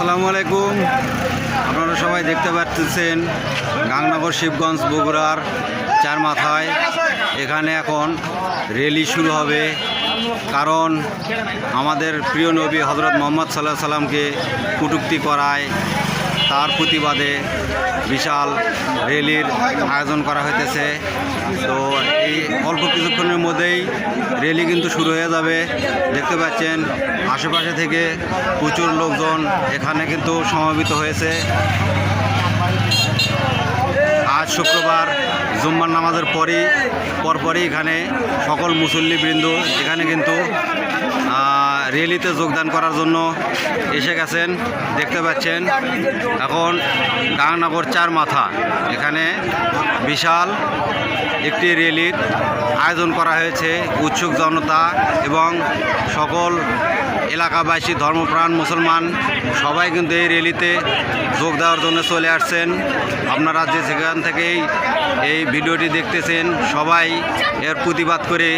আসসালামু আলাইকুম। আপনারা সবাই দেখতে পাচ্ছেন গাংনগর, শিবগঞ্জ, বগুড়ার চার মাথায়। এখানে এখন রেলি শুরু হবে। কারণ আমাদের প্রিয় নবী হজরত মোহাম্মদ সাল্লাহ সাল্লামকে কুটুক্তি করায়। তার প্রতিবাদে বিশাল র্যালির আয়োজন করা হইতেছে। তো এই অল্প কিছুক্ষণের মধ্যেই র্যালি কিন্তু শুরু হয়ে যাবে। দেখতে পাচ্ছেন, আশেপাশে থেকে প্রচুর লোকজন এখানে কিন্তু সমাবেত হয়েছে। আজ শুক্রবার জুম্মার নামাজের পরই, পরপরই এখানে সকল মুসল্লিবৃন্দ এখানে কিন্তু র্যালিতে যোগদান করার জন্য এসে গেছেন, দেখতে পাচ্ছেন এখন গাংনগর চার মাথা। এখানে বিশাল একটি র্যালির আয়োজন করা হয়েছে, উৎসুক জনতা এবং সকল এলাকাবাসী, ধর্মপ্রাণ, মুসলমান, সবাই কিন্তু এই র্যালিতে যোগ দেওয়ার জন্য চলে আসছেন। আপনারা যে সেখান থেকেই এই ভিডিওটি দেখতেছেন, সবাই এর প্রতিবাদ করে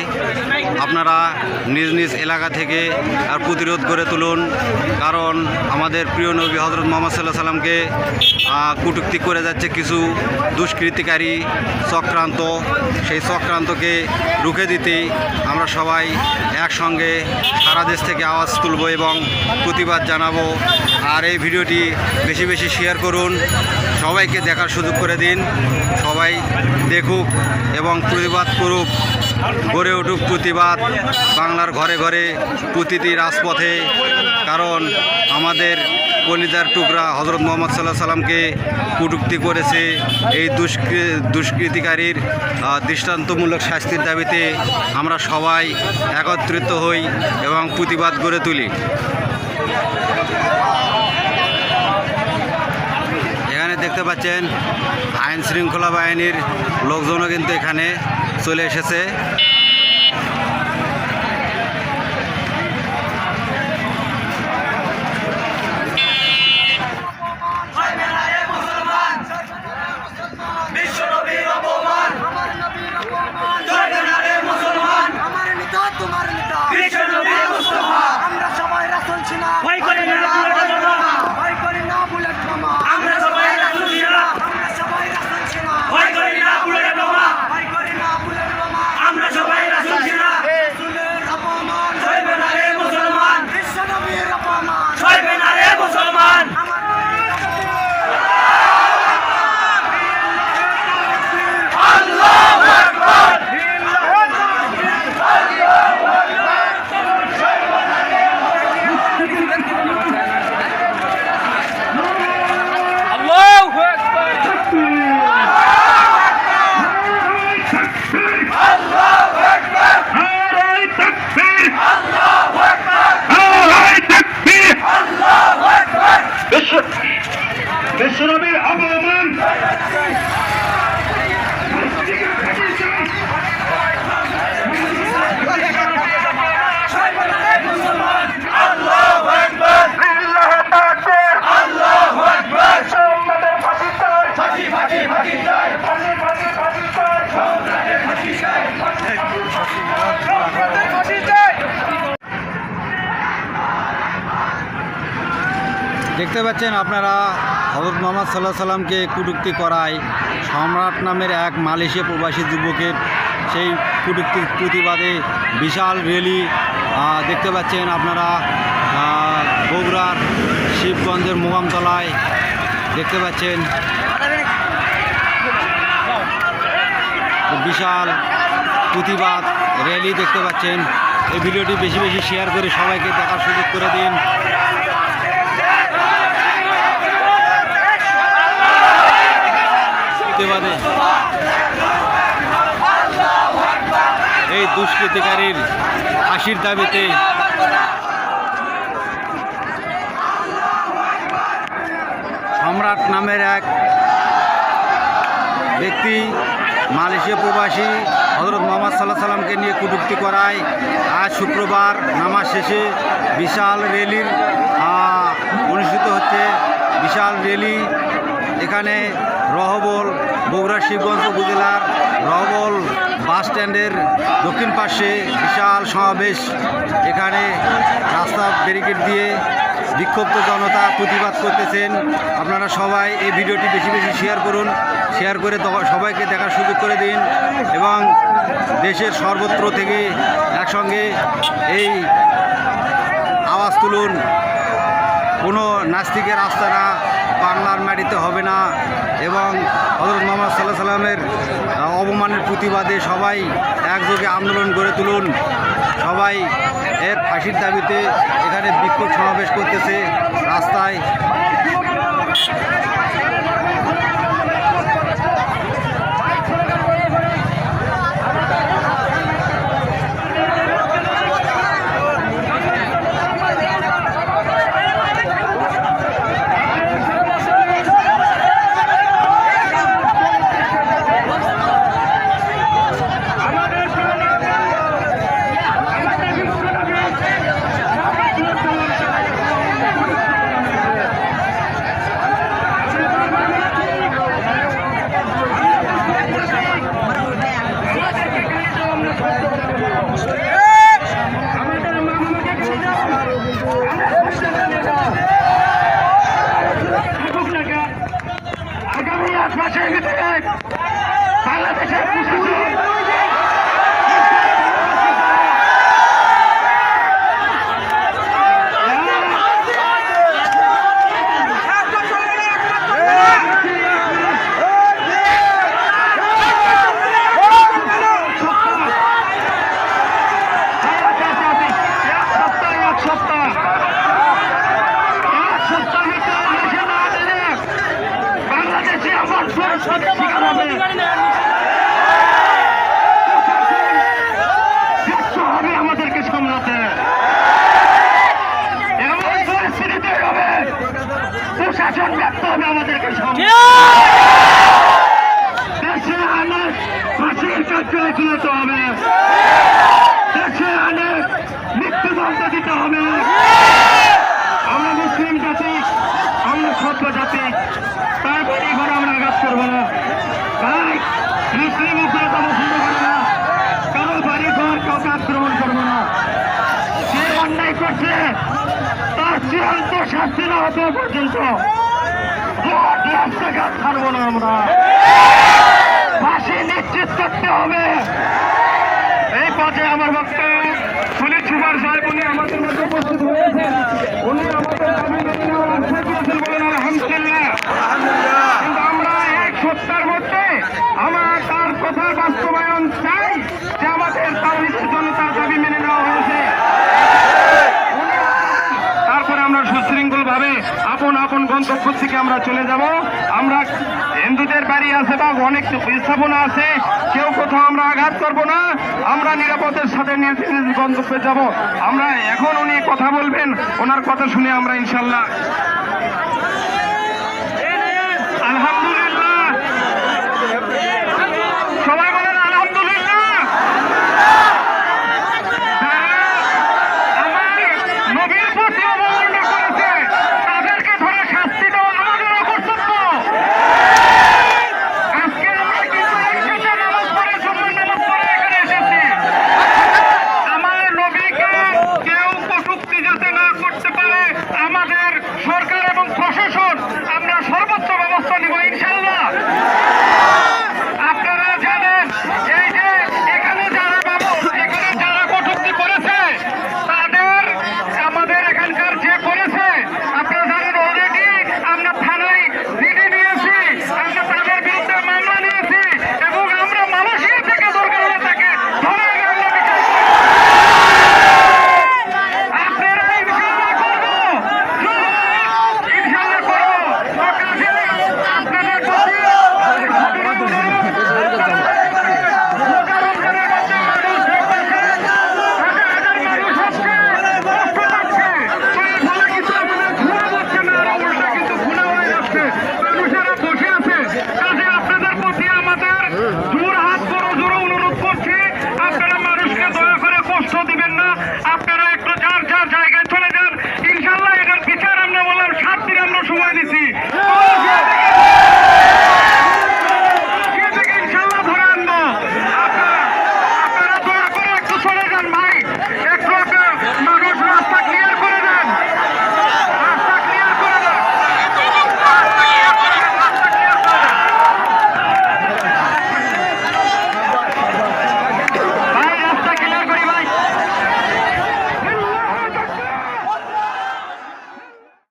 আপনারা নিজ নিজ এলাকা থেকে আর প্রতিরোধ করে তুলুন, কারণ আমাদের প্রিয় নবী হজরত মোহাম্মদ সাল্লাহ সাল্লামকে কটূক্তি করে যাচ্ছে কিছু দুষ্কৃতিকারী চক্রান্ত। সেই চক্রান্তকে রুখে দিতে আমরা সবাই একসঙ্গে সারা দেশ থেকে আওয়াজ তুলব এবং প্রতিবাদ জানাব। আর এই ভিডিওটি বেশি বেশি শেয়ার করুন, সবাইকে দেখার সুযোগ করে দিন, সবাই দেখুক এবং প্রতিবাদ করুক। গড়ে উঠুক প্রতিবাদ বাংলার ঘরে ঘরে প্রতিটি রাজপথে। কারণ আমাদের কলিদার টুকরা হজরত মোহাম্মদ সাল্লাহ সাল্লামকে কটূক্তি করেছে এই দুষ্কৃ, দুষ্কৃতিকারীর দৃষ্টান্তমূলক শাস্তির দাবিতে আমরা সবাই একত্রিত হই এবং প্রতিবাদ গড়ে তুলি। এখানে দেখতে পাচ্ছেন আইন শৃঙ্খলা বাহিনীর লোকজনও কিন্তু এখানে চলে এসেছে। দেখতে পাচ্ছেন আপনারা হজরত মোহাম্মদ সাল্লাহ সাল্লামকে কটূক্তি করায়। সম্রাট নামের এক মালয়েশিয়া প্রবাসী যুবকের সেই কটূক্তির প্রতিবাদে বিশাল র্যালি দেখতে পাচ্ছেন আপনারা বগুড়ার শিবগঞ্জের মোগামতলায় দেখতে পাচ্ছেন। বিশাল প্রতিবাদ র্যালি দেখতে পাচ্ছেন। এই ভিডিওটি বেশি বেশি শেয়ার করে সবাইকে দেখার সুযোগ করে দিন। প্রতিবাদে এই দুষ্কৃতিকারীর ফাঁসির দাবিতে সম্রাট নামের এক ব্যক্তি মালয়েশিয়া প্রবাসী হজরত মোহাম্মদ সাল্লাহ সাল্লামকে নিয়ে কটূক্তি করায়। আজ শুক্রবার নামাজ শেষে বিশাল র্যালির অনুষ্ঠিত হচ্ছে। বিশাল র্যালি, এখানে রহবল বগুড়া শিবগঞ্জ উপজেলার রহবল বাস স্ট্যান্ডের দক্ষিণ পাশে বিশাল সমাবেশ। এখানে রাস্তা ব্যারিকেড দিয়ে বিক্ষুব্ধ জনতা প্রতিবাদ করতেছেন। আপনারা সবাই এই ভিডিওটি বেশি বেশি শেয়ার করুন। শেয়ার করে সবাইকে দেখার সুযোগ করে দিন এবং দেশের সর্বত্র থেকে একসঙ্গে এই আওয়াজ তুলুন। কোনো নাস্তিকের আস্তানা বাংলার মাটিতে হবে না। এবং হজরত মোহাম্মদ সাল্লাহ সাল্লামের অবমানের প্রতিবাদে সবাই একযোগে আন্দোলন গড়ে তুলুন। সবাই এর ফাঁসির দাবিতে এখানে বিক্ষোভ সমাবেশ করতেছে রাস্তায় আগামী এক মাসের ভিতরে বাংলাদেশের মুসলিম এক সপ্তাহ এক সপ্তাহ এক সপ্তাহ ভিতরে দেশে না দিলে বাংলাদেশে আমার সরস্বতী শিকার হবে ব্যর্থ হবে আমাদেরকে সামলাতে হবে। আমাদেরকে সামলাতে দেশে অনেক ফাঁসির কার্যে তুলতে হবে দেশে অনেক মৃত্যুদণ্ড দিতে হবে আমরা মুসলিম জাতি আমরা সভ্য জাতি তারপরে ঘরে আমরা আঘাত করব না তাই মুসলিম উপরে তো মুসলিম করে না কারও বাড়ি ঘর কাউকে আক্রমণ করব না যে অন্যায় করছে তার চূড়ান্ত শাস্তি না হতে পর্যন্ত ছাড়বো না আমরা। ফাঁসি নিশ্চিত করতে হবে। এই পথে আমার বক্তব্য পুলিশ সুপার সাহেব উনি আমাদের মধ্যে উপস্থিত হয়েছেন উনি আমাদের দাবি মেনে নেওয়ার আশ্বাস দিয়েছেন বলেন আলহামদুলিল্লাহ কিন্তু আমরা এক সপ্তাহের মধ্যে আমরা তার কথার বাস্তবায়ন চাই যে আমাদের তাওহিদের জনতার দাবি মেনে নেওয়া হয়েছে উনি তারপরে আমরা সুশৃঙ্খল ভাবে আপন আপন গন্তব্য থেকে আমরা চলে যাব। আমরা হিন্দুদের বাড়ি আছে বা অনেক স্থাপনা আছে, কেউ কোথাও আমরা আঘাত করব না। আমরা নিরাপদের সাথে গন্তব্যে যাব। আমরা এখন উনি কথা বলবেন, ওনার কথা শুনে আমরা ইনশাল্লাহ। আলহামদুলিল্লাহ। যে